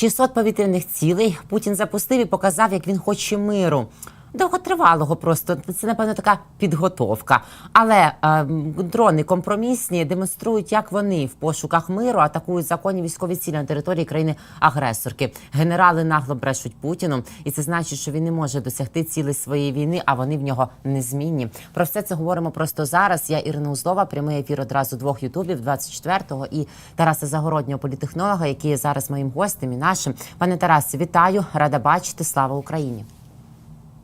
600 повітряних цілей Путін запустив і показав, як він хоче миру. Довготривалого просто це напевно така підготовка. Але е, дрони компромісні демонструють, як вони в пошуках миру атакують законні військові цілі на території країни-агресорки. Генерали нагло брешуть Путіну, і це значить, що він не може досягти цілей своєї війни, а вони в нього незмінні. Про все це говоримо просто зараз. Я Ірина Узлова, прямий ефір одразу двох ютубів 24-го і Тараса Загороднього, політехнолога, який є зараз моїм гостем і нашим. Пане Тарасе, вітаю, рада бачити. Слава Україні!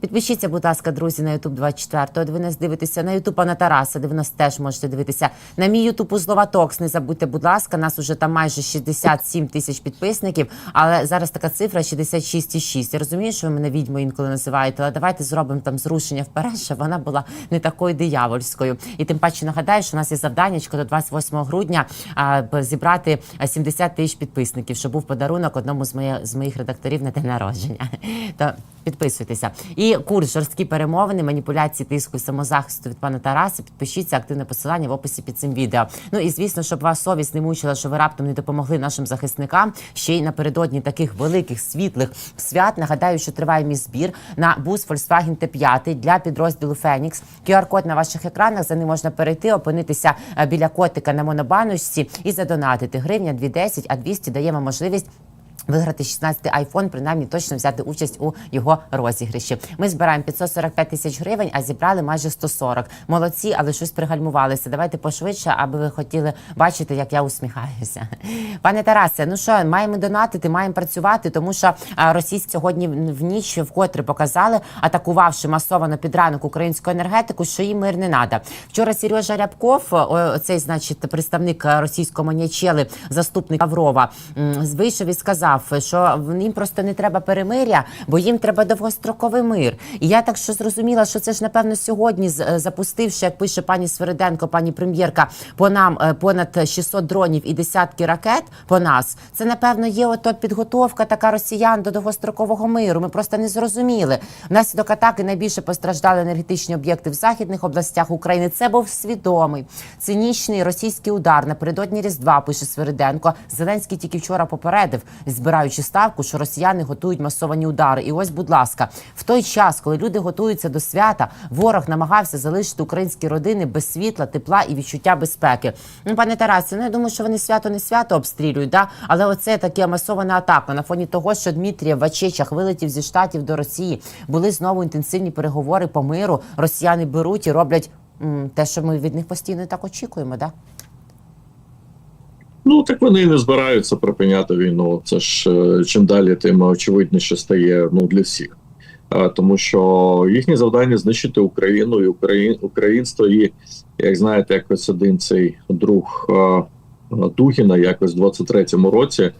Підпишіться, будь ласка, друзі, на YouTube 24 де ви нас дивитеся, на YouTube пана Тараса, де ви нас теж можете дивитися. На мій YouTube Узлова Токс, не забудьте, будь ласка, нас уже там майже 67 тисяч підписників, але зараз така цифра 66,6. Я розумію, що ви мене відьмою інколи називаєте, але давайте зробимо там зрушення вперед, щоб вона була не такою диявольською. І тим паче нагадаю, що у нас є завданнячко до 28 грудня а, зібрати а, 70 тисяч підписників, щоб був подарунок одному з моїх, з моїх редакторів на день народження. То підписуйтеся. І курс жорсткі перемовини, маніпуляції, тиску і самозахисту від пана Тараса. Підпишіться активне посилання в описі під цим відео. Ну і звісно, щоб вас совість не мучила, що ви раптом не допомогли нашим захисникам. Ще й напередодні таких великих світлих свят. Нагадаю, що триває мій збір на бус Volkswagen T5 для підрозділу Фенікс. QR-код на ваших екранах. За ним можна перейти, опинитися е, біля котика на монобаночці і задонатити. Гривня 2,10, а 200 дає вам можливість. Виграти 16-й айфон, принаймні точно взяти участь у його розіграші. Ми збираємо 545 тисяч гривень, а зібрали майже 140. Молодці, але щось пригальмувалися. Давайте пошвидше, аби ви хотіли бачити, як я усміхаюся. Пане Тарасе, ну що, маємо донатити, маємо працювати, тому що російські сьогодні в ніч вкотре показали, атакувавши масово на підранок українську енергетику, що їм мир не треба. Вчора Сережа Рябков, цей, значить, представник російського маньячели, заступник Лаврова, вийшов і сказав, що їм просто не треба перемиря, бо їм треба довгостроковий мир. І я так що зрозуміла, що це ж напевно сьогодні е, запустивши, як пише пані Свериденко, пані прем'єрка, по нам е, понад 600 дронів і десятки ракет по нас. Це напевно є ото підготовка така росіян до довгострокового миру. Ми просто не зрозуміли. Внаслідок атаки найбільше постраждали енергетичні об'єкти в західних областях України. Це був свідомий цинічний російський удар напередодні Різдва. Пише Свериденко. Зеленський тільки вчора попередив, збираючи ставку, що росіяни готують масовані удари. І ось, будь ласка, в той час, коли люди готуються до свята, ворог намагався залишити українські родини без світла, тепла і відчуття безпеки. Ну, пане Тарасе, ну я думаю, що вони свято не свято обстрілюють, да? але оце таке масована атака на фоні того, що Дмитрія в Ачечах вилетів зі штатів до Росії. Були знову інтенсивні переговори по миру. Росіяни беруть і роблять те, що ми від них постійно так очікуємо. Да? Ну так вони не збираються припиняти війну. Це ж е, чим далі, тим очевидніше стає ну для всіх. Тому що їхнє завдання знищити Україну і Україн, українство. І як знаєте, якось один цей друг е, Дугіна, якось в 23-му році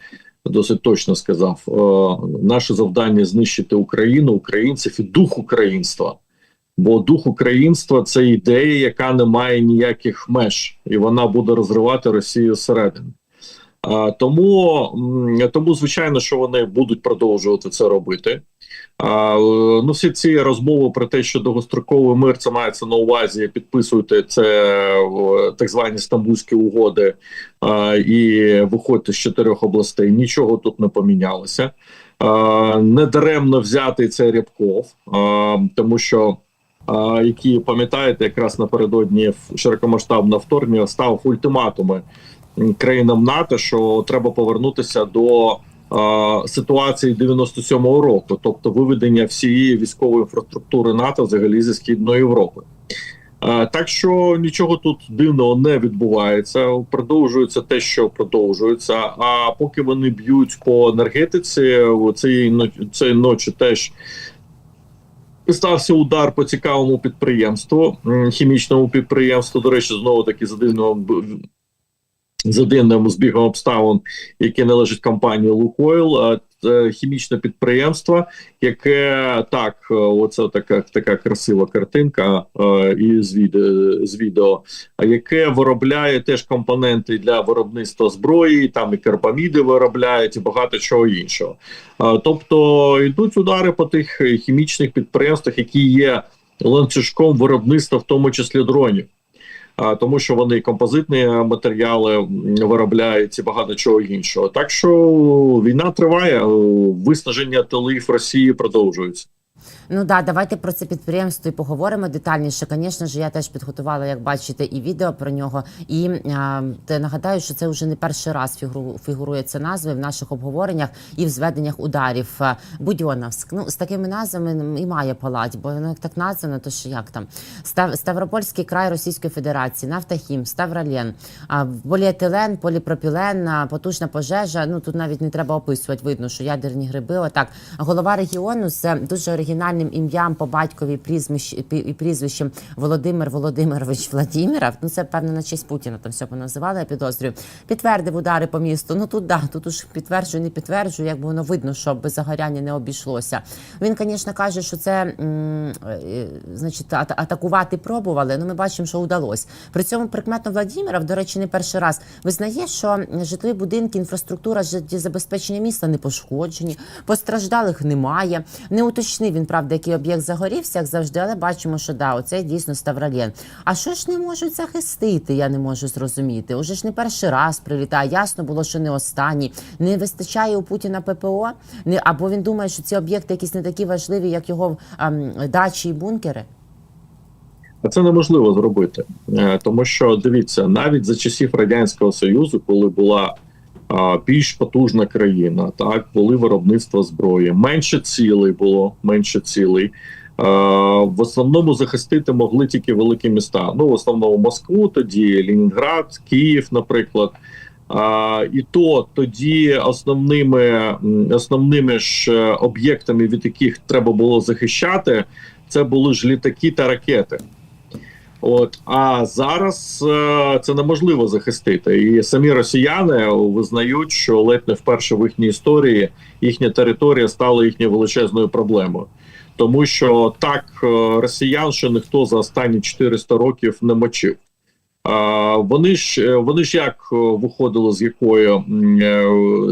досить точно сказав: е, наше завдання знищити Україну, українців і дух українства. Бо дух українства це ідея, яка не має ніяких меж, і вона буде розривати Росію зсередини. Тому, тому, звичайно, що вони будуть продовжувати це робити. Ну, всі ці розмови про те, що довгостроковий мир це мається на увазі, підписуйте це так звані стамбульські угоди і виходьте з чотирьох областей. Нічого тут не помінялося. А, недаремно взятий це Рябков, тому що які пам'ятаєте, якраз напередодні широкомасштабного вторгнення став ультиматуми країнам НАТО, що треба повернутися до ситуації 97-го року, тобто виведення всієї військової інфраструктури НАТО взагалі зі східної Європи. Так що нічого тут дивного не відбувається. Продовжується те, що продовжується. А поки вони б'ють по енергетиці, цієї ночі теж стався удар по цікавому підприємству, хімічному підприємству. До речі, знову таки за дивним за дивним збігом обставин, яке належить компанії Лукойл. Це Хімічне підприємство, яке так, е, оце така така красива картинка е, і з відео, з відео, яке виробляє теж компоненти для виробництва зброї, там і карбаміди виробляють, і багато чого іншого. Тобто йдуть удари по тих е, хімічних підприємствах, які є ланцюжком виробництва, в тому числі дронів. Тому що вони композитні матеріали виробляють і багато чого іншого. Так що війна триває, виснаження тилів Росії продовжується. Ну да, давайте про це підприємство і поговоримо детальніше. Звісно ж, я теж підготувала, як бачите, і відео про нього. І а, нагадаю, що це вже не перший раз фігуру, фігурує ця назва в наших обговореннях і в зведеннях ударів. А, Будьоновськ. Ну з такими назвами і має палать, бо воно як так названо, то що як там Став, Ставропольський край Російської Федерації, Нафтахім, Ставралєн, а, поліетилен, поліпропілен, потужна пожежа. Ну тут навіть не треба описувати. Видно, що ядерні гриби. Отак голова регіону з дуже оригінальним ім'ям по батькові і прізвищем Володимир Володимирович Владимиров. Ну це певно на честь Путіна там все поназивали. Я підозрюю. Підтвердив удари по місту. Ну тут да, тут уж підтверджую, не підтверджую, якби воно видно, що без загоряння не обійшлося. Він, звісно, каже, що це е, значить ата- атакувати пробували. Ну ми бачимо, що вдалося. При цьому прикметно Владимиров, до речі, не перший раз визнає, що житлові будинки, інфраструктура життєзабезпечення міста не пошкоджені, постраждалих немає. Не уточнив він, правда, який об'єкт загорівся, як завжди, але бачимо, що да, оце дійсно Ставралєн. А що ж не можуть захистити? Я не можу зрозуміти. Уже ж не перший раз прилітає. Ясно було, що не останній. Не вистачає у Путіна ППО, не або він думає, що ці об'єкти якісь не такі важливі, як його ам, дачі і бункери. А це неможливо зробити, Е, тому що дивіться, навіть за часів радянського союзу, коли була а, більш потужна країна, так були виробництва зброї, менше цілей було, менше цілей. В основному захистити могли тільки великі міста. Ну, в основному Москву, тоді Ленінград, Київ, наприклад. І то тоді основними основними ж е, об'єктами, від яких треба було захищати, це були ж літаки та ракети. От а зараз е, це неможливо захистити, і самі росіяни визнають, що ледь не вперше в їхній історії їхня територія стала їхньою величезною проблемою, тому що так е, росіян ще ніхто за останні 400 років не мочив. Вони ж е, вони ж як е, виходили з якої е,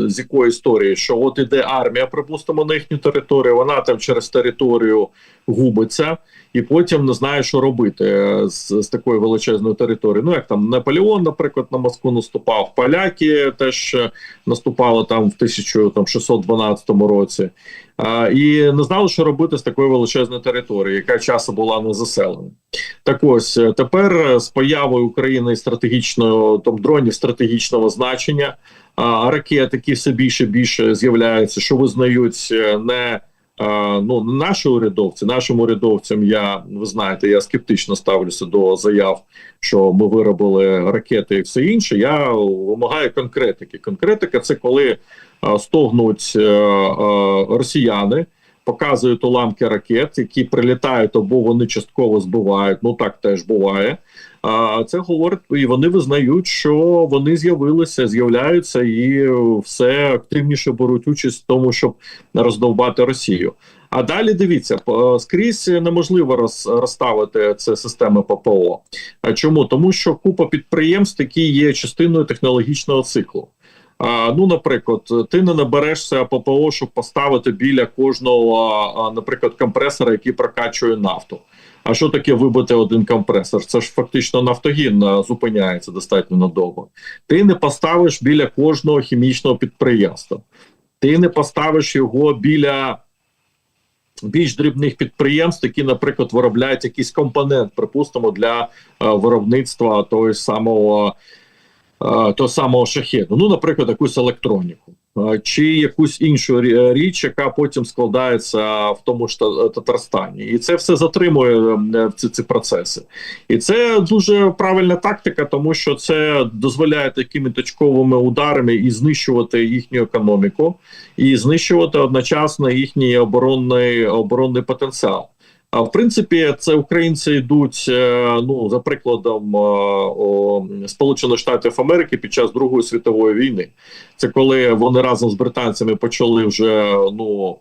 з якої історії, що от іде армія, припустимо, на їхню територію, вона там через територію губиться, і потім не знає, що робити з, з такою величезною територією. Ну як там Наполеон, наприклад, на Москву наступав, поляки теж наступали там в 1612 році. І не знали, що робити з такою величезною територією, яка часу була не заселена. Так ось е, тепер е, з появою України стратегічного там дронів стратегічного значення, ракет, які все більше більше з'являються, що визнають е, не ну наші урядовці. Нашим урядовцям я ви знаєте, я скептично ставлюся до заяв, що ми виробили ракети і все інше. Я вимагаю конкретики. Конкретика це коли стогнуть е, е, росіяни показують уламки ракет, які прилітають або вони частково збивають. Ну так теж буває. А це говорить, і вони визнають, що вони з'явилися, з'являються і все активніше беруть участь в тому, щоб роздовбати Росію. А далі дивіться, скрізь неможливо роз, розставити це системи ППО. А чому? Тому що купа підприємств, які є частиною технологічного циклу. А, ну, наприклад, ти не наберешся ППО, щоб поставити біля кожного, наприклад, компресора, який прокачує нафту. А що таке вибити один компресор? Це ж фактично нафтогін зупиняється достатньо надовго. Ти не поставиш біля кожного хімічного підприємства. Ти не поставиш його біля більш дрібних підприємств, які, наприклад, виробляють якийсь компонент, припустимо, для е, виробництва того самого е, того самого шахеду. Ну, наприклад, якусь електроніку. Е, Чи якусь іншу річ, яка потім складається в тому ж Та- Татарстані, і це все затримує е, ці, ці процеси, і це дуже правильна тактика, тому що це дозволяє такими точковими ударами і знищувати їхню економіку, і знищувати одночасно їхній оборонний оборонний потенціал. А в принципі, це українці йдуть е, ну за прикладом е, Сполучених Штатів Америки під час Другої світової війни. Це коли вони разом з британцями почали вже ну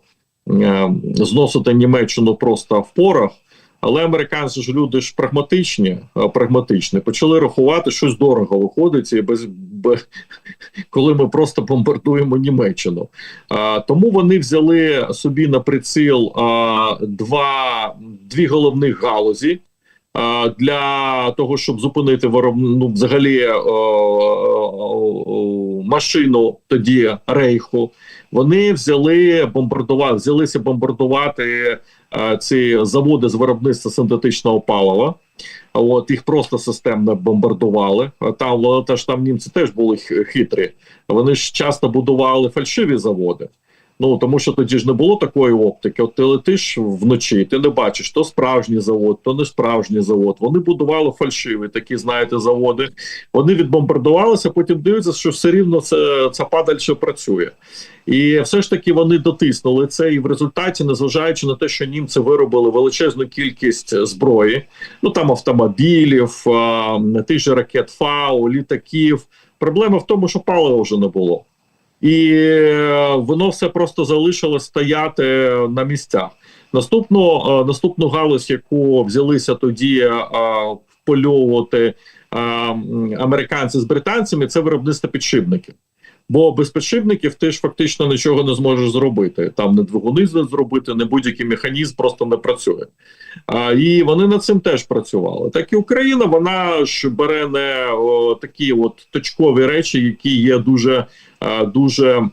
е, зносити Німеччину просто в порох. Але американці ж люди ж прагматичні, прагматичні, почали рахувати, щось дорого виходить, і без, без коли ми просто бомбардуємо Німеччину. А, тому вони взяли собі на приціл а, два дві головних галузі. е, для того, щоб зупинити ворог, ну, взагалі е, е, е, машину тоді рейху. Вони взяли бомбардувати, взялися бомбардувати ці заводи з виробництва синтетичного палива. От їх просто системно бомбардували. Там теж там німці теж були хитрі. Вони ж часто будували фальшиві заводи. Ну тому що тоді ж не було такої оптики. От ти летиш вночі, ти не бачиш то справжній завод, то не справжній завод. Вони будували фальшиві такі, знаєте, заводи. Вони відбомбардувалися, потім дивляться, що все рівно це, це падаль ще працює. І все ж таки вони дотиснули це, і в результаті, незважаючи на те, що німці виробили величезну кількість зброї, ну там автомобілів, тих же ракет ФАУ, літаків. Проблема в тому, що палива вже не було. І е, воно все просто залишило стояти на місцях. Наступну, е, наступну галузь, яку взялися тоді е, впольовувати е, американці з британцями, це виробництво підшипників. Бо без підшипників ти ж фактично нічого не зможеш зробити. Там не двигуни зробити, не будь-який механізм просто не працює. А, і вони над цим теж працювали. Так і Україна, вона ж бере не о, такі от точкові речі, які є дуже, дуже,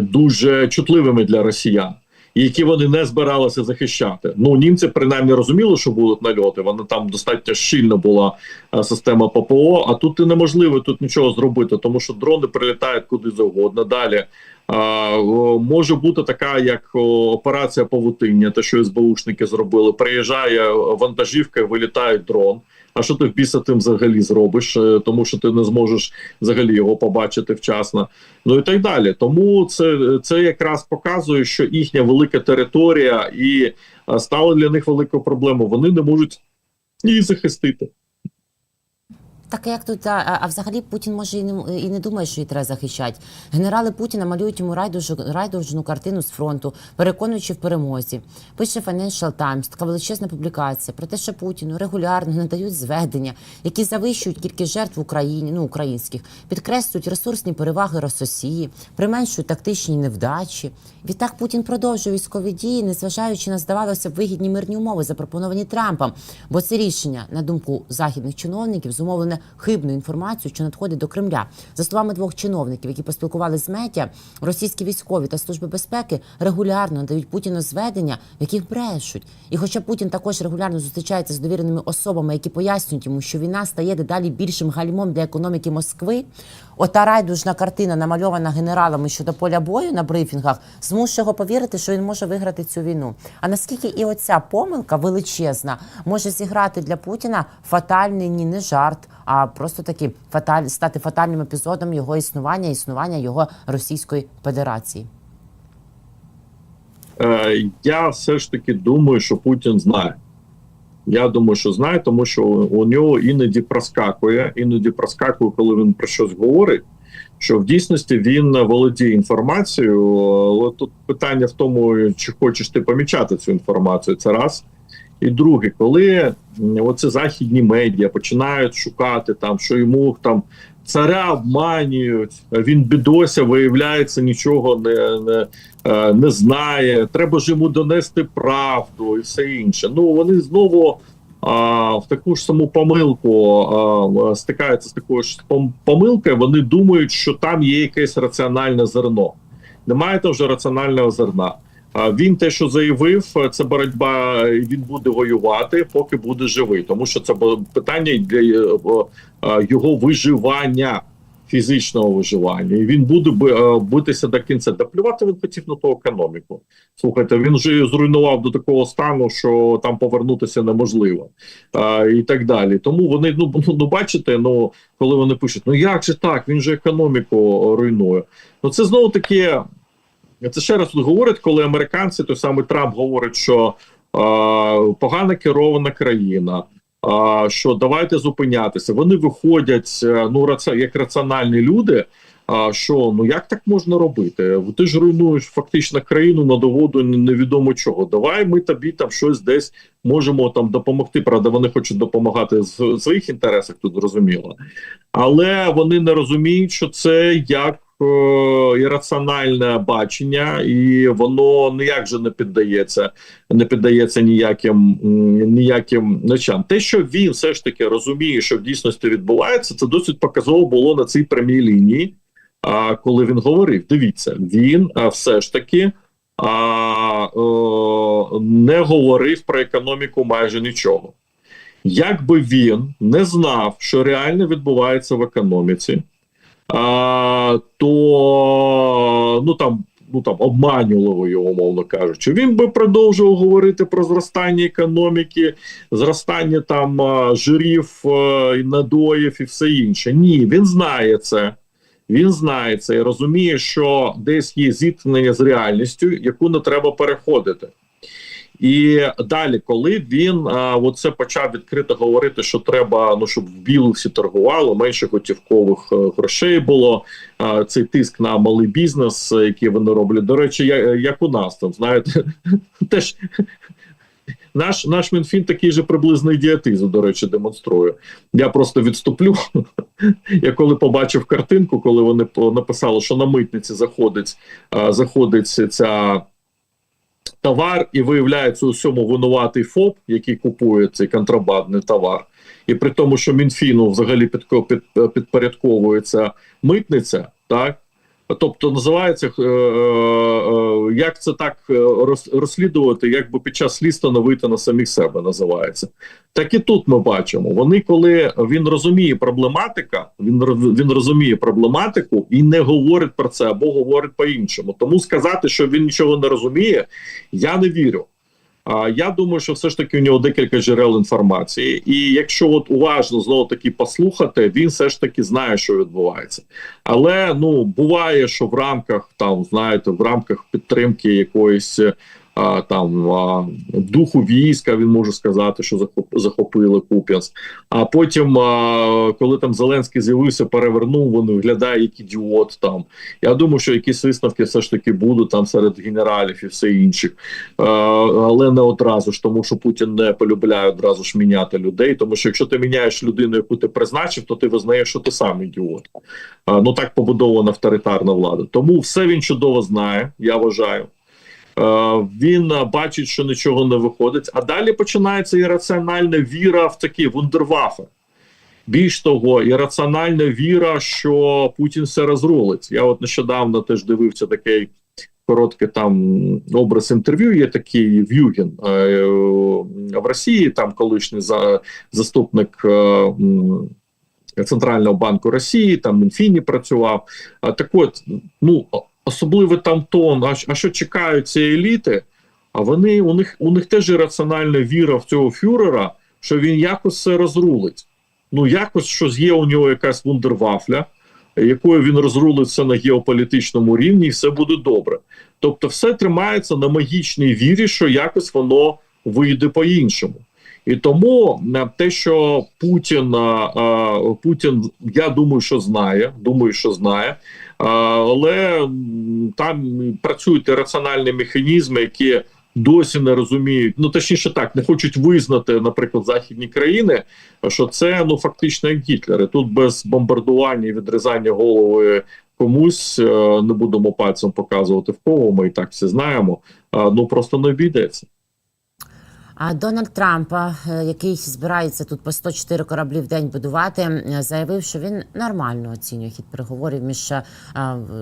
дуже чутливими для росіян. Які вони не збиралися захищати. Ну німці принаймні розуміли, що будуть нальоти. Вони там достатньо щільно була е, система ППО. А тут неможливо тут нічого зробити, тому що дрони прилітають куди завгодно. Далі а, може бути така, як операція павутиння, те, що СБУшники зробили. Приїжджає вантажівка, вилітає дрон. А що ти в біса тим взагалі зробиш? Е, Тому що ти не зможеш взагалі його побачити вчасно. Ну і так далі. Тому це, це якраз показує, що їхня велика територія і стала стало для них великою проблемою. Вони не можуть її захистити. Так як тут, а, а взагалі Путін може і не і не думає, що її треба захищати. Генерали Путіна малюють йому райдужну, райдужну картину з фронту, переконуючи в перемозі. Пише Financial Times, така величезна публікація про те, що Путіну регулярно надають зведення, які завищують кількість жертв в Україні, ну українських, підкреслюють ресурсні переваги Рососії, применшують тактичні невдачі. Відтак Путін продовжує військові дії, незважаючи на здавалося б вигідні мирні умови, запропоновані Трампом. Бо це рішення, на думку західних чиновників, зумовлене хибною інформацією, що надходить до Кремля. За словами двох чиновників, які поспілкувалися з медіа, російські військові та служби безпеки регулярно надають Путіну зведення, в яких брешуть. І хоча Путін також регулярно зустрічається з довіреними особами, які пояснюють йому, що війна стає дедалі більшим гальмом для економіки Москви. Ота райдужна картина, намальована генералами щодо поля бою на брифінгах, змушує його повірити, що він може виграти цю війну. А наскільки і оця помилка величезна може зіграти для Путіна фатальний ні не жарт, а просто таки фаталь стати фатальним епізодом його існування, існування його Російської Федерації. Е, я все ж таки думаю, що Путін знає. Я думаю, що знає, тому що у нього іноді проскакує, іноді проскакує, коли він про щось говорить. Що в дійсності він володіє інформацією. Але тут питання в тому, чи хочеш ти помічати цю інформацію. Це раз. І друге, коли м, оці західні медіа починають шукати там, що йому там царя обманюють, він бідося, виявляється, нічого не, не, е, не знає. Треба ж йому донести правду і все інше. Ну вони знову а, в таку ж саму помилку а, стикаються з такою ж помилкою. Вони думають, що там є якесь раціональне зерно. Немає там вже раціонального зерна. Він те, що заявив, це боротьба. Він буде воювати, поки буде живий, тому що це питання для е, е, його виживання, фізичного виживання, і він буде е, битися до кінця. Да плювати він хотів на ту економіку. Слухайте, він вже зруйнував до такого стану, що там повернутися неможливо, а, і так далі. Тому вони ну, ну бачите, ну коли вони пишуть, ну як же так? Він же економіку руйнує. Ну це знову таки. Це ще раз тут говорять, коли американці, той самий Трамп говорить, що е, погано керована країна, е, що давайте зупинятися. Вони виходять е, ну раці, як раціональні люди. А що ну як так можна робити? Ти ж руйнуєш фактично країну на доводу невідомо чого. Давай ми тобі там щось десь можемо там допомогти. Правда, вони хочуть допомагати з своїх інтересах, тут зрозуміло, але вони не розуміють, що це як е, ірраціональне бачення, і воно ніяк же не піддається, не піддається ніяким ніяким речам. Те, що він все ж таки розуміє, що в дійсності відбувається, це досить показово було на цій прямій лінії. А коли він говорив, дивіться, він все ж таки а, е, не говорив про економіку майже нічого. Якби він не знав, що реально відбувається в економіці, то ну там ну там обманювали його, умовно кажучи, він би продовжував говорити про зростання економіки, зростання там жирів, надоїв і все інше. Ні, він знає це. Він знає це і розуміє, що десь є зіткнення з реальністю, яку не треба переходити. І далі, коли він а, оце почав відкрито говорити, що треба, ну щоб в білу всі торгували, менше готівкових е, грошей було. А, цей тиск на малий бізнес, е, який вони роблять. До речі, я, як у нас там, знаєте, теж. Наш наш Мінфін такий же приблизно ідіотизм, до речі, демонструє. Я просто відступлю. Я коли побачив картинку, коли вони написали, що на митниці заходить, заходить ця товар, і виявляється у всьому винуватий ФОП, який купує цей контрабандний товар. І при тому, що Мінфіну взагалі підпорядковується митниця, так. Тобто називається е, е, е, як це так роз- розслідувати, якби під час слідства не на самих себе називається. Так і тут ми бачимо. Вони, коли він розуміє проблематика, він він розуміє проблематику і не говорить про це або говорить по-іншому. Тому сказати, що він нічого не розуміє, я не вірю. Я думаю, що все ж таки у нього декілька джерел інформації, і якщо от уважно знову таки послухати, він все ж таки знає, що відбувається. Але ну буває, що в рамках там знаєте, в рамках підтримки якоїсь там духу війська, він може сказати, що захоп, захопили Куп'янськ. А потім, коли там Зеленський з'явився, перевернув, він виглядає як ідіот. Там я думаю, що якісь висновки все ж таки будуть там серед генералів і все інших. Е, але не одразу ж, тому що Путін не полюбляє одразу ж міняти людей. Тому що якщо ти міняєш людину, яку ти призначив, то ти визнаєш, що ти сам ідіот. Ну так побудована авторитарна влада. Тому все він чудово знає, я вважаю. Е, Він е, бачить, що нічого не виходить, а далі починається ірраціональна віра в такі вундервафи. Більш того, ірраціональна віра, що Путін все розрулить. Я от нещодавно теж дивився такий короткий там образ інтерв'ю. Є такий В'югін е, в Росії, там колишній за, заступник. Центрального банку Росії, там Мінфіні працював. А так от, ну особливий там тон. А, а що чекають ці еліти? А вони у них у них теж ірраціональна віра в цього фюрера, що він якось все розрулить. Ну, якось щось є у нього якась вундервафля, якою він розрулить все на геополітичному рівні, і все буде добре. Тобто, все тримається на магічній вірі, що якось воно вийде по-іншому. І тому е, те, що Путін, е, е, Путін, я думаю, що знає, думаю, що знає, але там працюють раціональні механізми, які досі не розуміють, ну точніше так, не хочуть визнати, наприклад, західні країни, що це ну фактично як Гітлер. І Тут без бомбардування і відрізання голови комусь е, не будемо пальцем показувати в кого. Ми і так всі знаємо. Ну просто не обійдеться. А Дональд Трамп, е, який збирається тут по 104 кораблі в день будувати, е, заявив, що він нормально оцінює хід переговорів між е,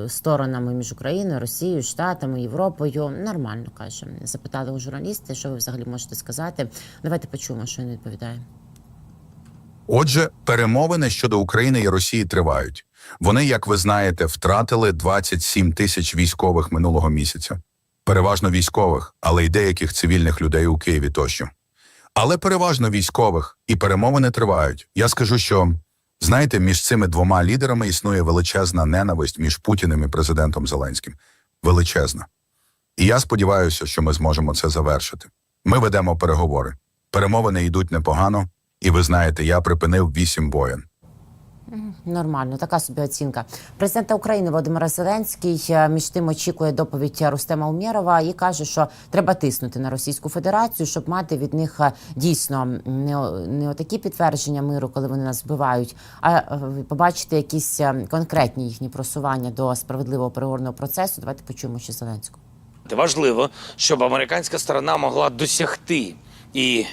сторонами між Україною, Росією, Штатами, Європою. Нормально каже. Запитали у журналісти, що ви взагалі можете сказати. Давайте почуємо, що він відповідає. Отже, перемовини щодо України і Росії тривають. Вони, як ви знаєте, втратили 27 тисяч військових минулого місяця. Переважно військових, але й деяких цивільних людей у Києві тощо. Але переважно військових, і перемовини тривають. Я скажу, що знаєте, між цими двома лідерами існує величезна ненависть між Путіним і президентом Зеленським. Величезна. І я сподіваюся, що ми зможемо це завершити. Ми ведемо переговори. Перемовини йдуть непогано, і ви знаєте, я припинив вісім воєн. Нормально, така собі оцінка. Президента України Володимира Зеленський е, між тим очікує доповідь Рустема Умєрова і каже, що треба тиснути на Російську Федерацію, щоб мати від них е, дійсно не, отакі підтвердження миру, коли вони нас вбивають, а е, побачити якісь конкретні їхні просування до справедливого переговорного процесу. Давайте почуємо ще Зеленського. Важливо, щоб американська сторона могла досягти і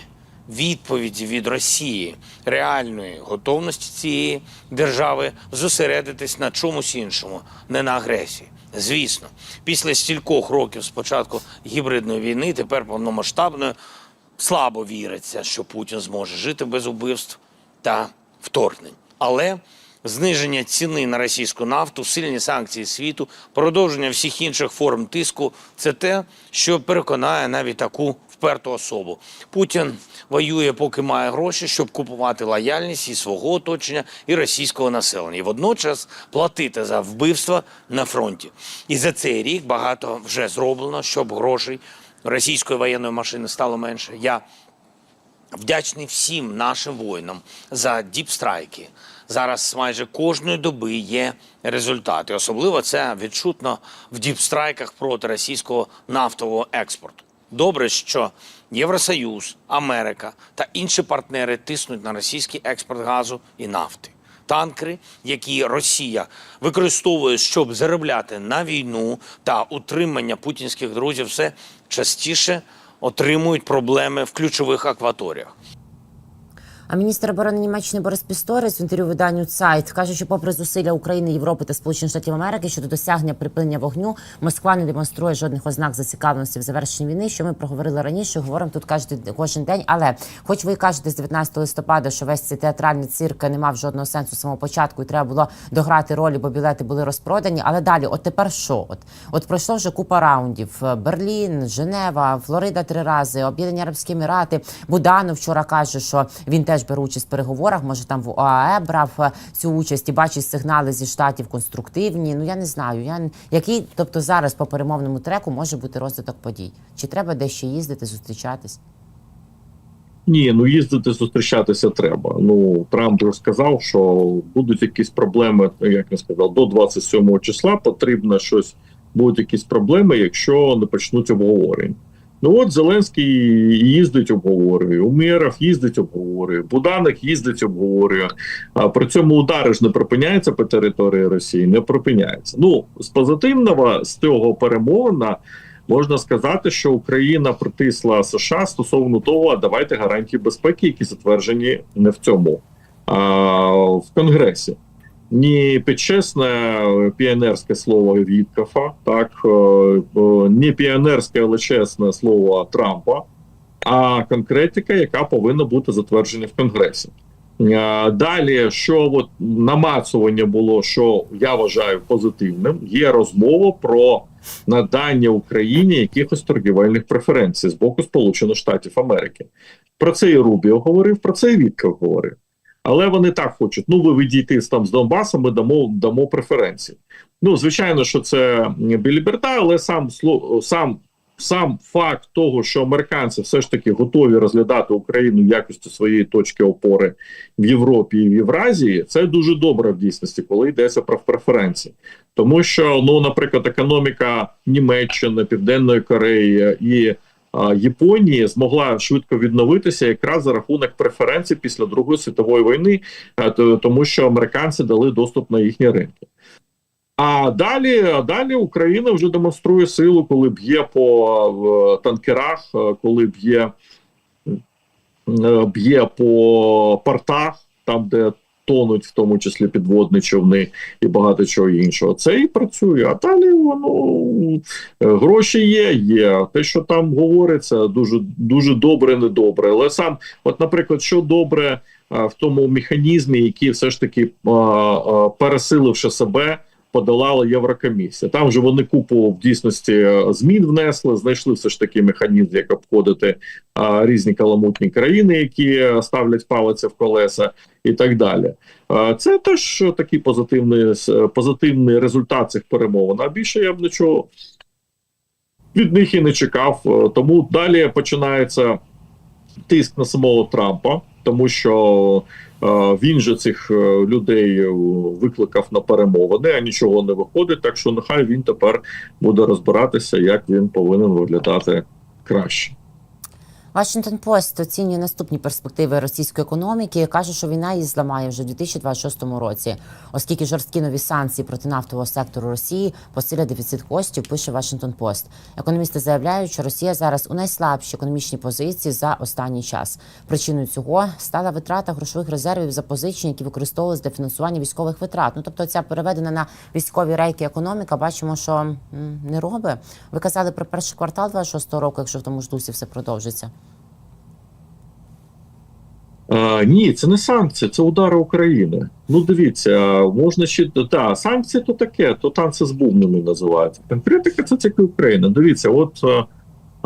відповіді від Росії реальної готовності цієї держави зосередитись на чомусь іншому, не на агресії. Звісно, після стількох років спочатку гібридної війни, тепер повномасштабної, слабо віриться, що Путін зможе жити без убивств та вторгнень. Але зниження ціни на російську нафту, сильні санкції світу, продовження всіх інших форм тиску це те, що переконає навіть таку вперту особу. Путін воює, поки має гроші, щоб купувати лояльність і свого оточення, і російського населення, і водночас платити за вбивства на фронті. І за цей рік багато вже зроблено, щоб грошей російської воєнної машини стало менше. Я Вдячний всім нашим воїнам за діпстрайки. Зараз майже кожної доби є результати. Особливо це відчутно в діпстрайках проти російського нафтового експорту. Добре, що Євросоюз, Америка та інші партнери тиснуть на російський експорт газу і нафти. Танкери, які Росія використовує, щоб заробляти на війну та утримання путінських друзів, все частіше отримують проблеми в ключових акваторіях. А міністр оборони Німеччини Борис Пісторис в інтерв'ю виданню Цайт каже, що попри зусилля України, Європи та Сполучених Штатів Америки щодо досягнення припинення вогню, Москва не демонструє жодних ознак зацікавленості в завершенні війни. Що ми проговорили раніше, говоримо тут кажете кожен день. Але, хоч ви кажете з 19 листопада, що весь цей театральний цирк не мав жодного сенсу з самого початку, і треба було дограти ролі, бо білети були розпродані. Але далі, от тепер що? От от пройшло вже купа раундів: Берлін, Женева, Флорида три рази, Об'єднані Арабські Емірати. Буданов вчора каже, що він теж бере участь в переговорах. Може там в ОАЕ брав е, цю участь і бачить сигнали зі штатів конструктивні. Ну я не знаю. Я який, тобто зараз по перемовному треку може бути розвиток подій? Чи треба дещо їздити, зустрічатись? Ні, ну їздити зустрічатися треба. Ну Трамп вже сказав, що будуть якісь проблеми, як він сказав, до 27 числа потрібно щось, будуть якісь проблеми, якщо не почнуть обговорення. Ну от Зеленський їздить, обговорює, Умєров їздить, обговорює, Буданик їздить, обговорює. А при цьому удари ж не припиняються по території Росії, не припиняються. Ну з позитивного з цього перемовина можна сказати, що Україна притисла США стосовно того, а давайте гарантії безпеки, які затверджені не в цьому, а в Конгресі. Ні підчесне піонерське слово Віткафа, так е, не піонерське, але чесне слово Трампа, а конкретика, яка повинна бути затверджена в Конгресі. Е, Далі, що от намацування було, що я вважаю позитивним, є розмова про надання Україні якихось торгівельних преференцій з боку Сполучених Штатів Америки. Про це і Рубіо говорив, про це і Вітков говорив. Але вони так хочуть: ну, ви відійти там з Донбаса, ми дамо дамо преференції. Ну, звичайно, що це біліберта, але сам сам. Сам факт того, що американці все ж таки готові розглядати Україну якості своєї точки опори в Європі і в Євразії, це дуже добре в дійсності, коли йдеться про преференції. Тому що, ну, наприклад, економіка Німеччини, Південної Кореї і Японії змогла швидко відновитися якраз за рахунок преференцій після Другої світової війни, тому що американці дали доступ на їхні ринки. А далі, далі Україна вже демонструє силу, коли б'є по е, танкерах, е, коли б'є е, б'є по портах, там де тонуть, в тому числі підводні човни і багато чого іншого. Це і працює. А далі воно е, гроші є, є. Те, що там говориться, дуже дуже добре, недобре. Але сам, от, наприклад, що добре в тому механізмі, який все ж таки пересиливши себе. Подолала Єврокомісія. Там же вони купу в дійсності е, змін внесли, знайшли все ж таки механізм, як обходити а, різні каламутні країни, які е, ставлять палиці в колеса, і так далі. А, це теж такий позитивний, позитивний результат цих перемовин. А більше я б нічого від них і не чекав. Е, Тому далі починається тиск на самого Трампа, тому що Він же цих е, людей е, викликав на перемовини, а нічого не виходить. Так що нехай він тепер буде розбиратися, як він повинен виглядати краще. Вашингтон Пост оцінює наступні перспективи російської економіки. каже, що війна її зламає вже в 2026 році, оскільки жорсткі нові санкції проти нафтового сектору Росії посилять дефіцит коштів. Пише Вашингтон Пост. Економісти заявляють, що Росія зараз у найслабшій економічній позиції за останній час. Причиною цього стала витрата грошових резервів запозичень, які використовувалися для фінансування військових витрат. Ну тобто, ця переведена на військові рейки економіка. Бачимо, що не робить. Ви казали про перший квартал 26 року, якщо в тому ж дусі все продовжиться. Ні, це не санкції, це удари України. Ну дивіться, можна ще та санкції то таке, то танці з бубнами називаються. Конкретика це тільки Україна. Дивіться, от е,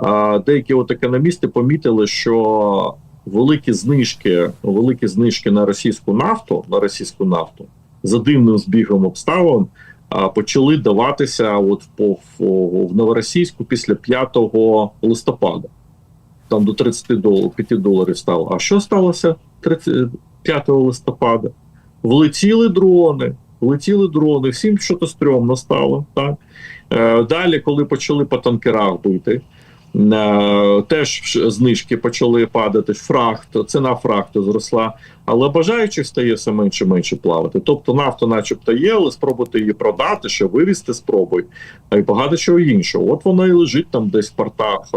е, деякі от економісти помітили, що великі знижки, великі знижки на російську нафту, на російську нафту за дивним збігом обставин. е, Почали даватися от по в, в новоросійську після 5 листопада там до 30 доларів, 5 доларів стало. А що сталося 35 листопада? Влетіли дрони, влетіли дрони, всім щось стрьомно стало. Так? Е, далі, коли почали по танкерах бити, е, теж знижки почали падати. Фрахт, ціна фрахту зросла, але бажаючих стає все менше менше плавати. Тобто нафта, начебто, є, але спробувати її продати, ще вивізти спробуй, а й багато чого іншого. От вона і лежить там десь в портах.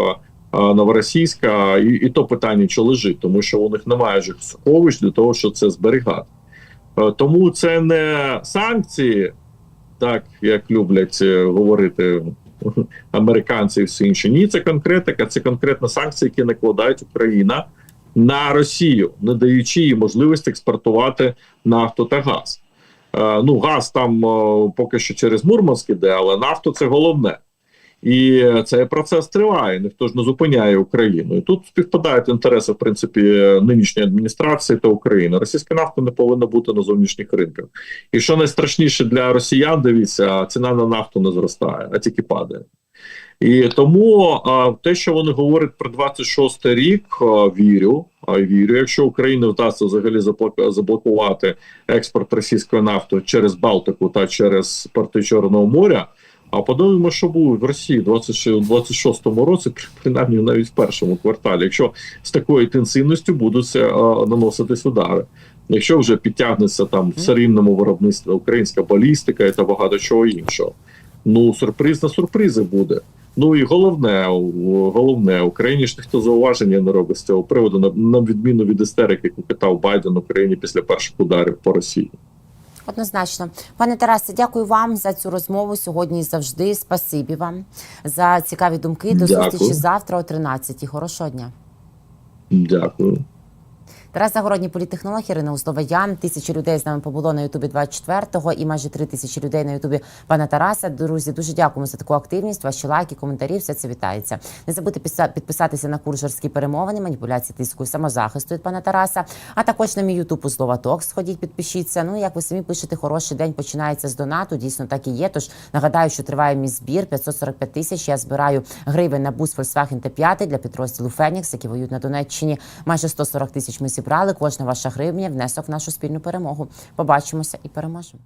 Новоросійська, і, і то питання, чи лежить, тому що у них немає ж сховищ для того, щоб це зберігати. Е, Тому це не санкції, так як люблять е, говорити американці і все інше. Ні, це конкретика, це конкретно санкції, які накладають Україна на Росію, не даючи їй можливість експортувати нафту та газ. Е, Ну, газ там поки що через Мурманськ іде, але нафту це головне. І цей процес триває. Ніхто ж не зупиняє Україну. І тут співпадають інтереси, в принципі, нинішньої адміністрації та України. Російська нафта не повинна бути на зовнішніх ринках. І що найстрашніше для росіян, дивіться, ціна на нафту не зростає, а тільки падає. І тому а, те, що вони говорять про 26 рік, а, вірю. А вірю, якщо Україні вдасться взагалі заблок- заблокувати експорт російської нафти через Балтику та через порти Чорного моря. А подивимося, що буде в Росії у 26-му році, при- принаймні навіть в першому кварталі, якщо з такою інтенсивністю будуть е, наноситись удари. Якщо вже підтягнеться там в серійному виробництві українська балістика та багато чого іншого, ну сюрприз на сюрпризи буде. Ну і головне, головне, Україні ж ніхто зауваження не робить з цього приводу, на, на відміну від істерики, яку питав Байден Україні після перших ударів по Росії. Однозначно, пане Тарасе, дякую вам за цю розмову сьогодні і завжди. Спасибі вам за цікаві думки. До Дякую. зустрічі завтра о 13 Хорошого дня. Дякую. Тарас Загородній політтехнолог Ірина Узлова. Тисячі людей з нами побуло на Ютубі 24-го і майже три тисячі людей на Ютубі пана Тараса. Друзі, дуже дякуємо за таку активність. Ваші лайки, коментарі, все це вітається. Не забудьте підписатися на курс перемовини, маніпуляції тиску і самозахисту від пана Тараса. А також на мій Ютуб Узлова Ток. Сходіть, підпишіться. Ну як ви самі пишете, хороший день починається з донату. Дійсно так і є. Тож нагадаю, що триває мій збір 545 тисяч. Я збираю гривень на бус Volkswagen Т5 для підрозділу Фенікс, які воюють на Донеччині. Майже 140 тисяч ми зібрали. Кожна ваша гривня внесок в нашу спільну перемогу. Побачимося і переможемо.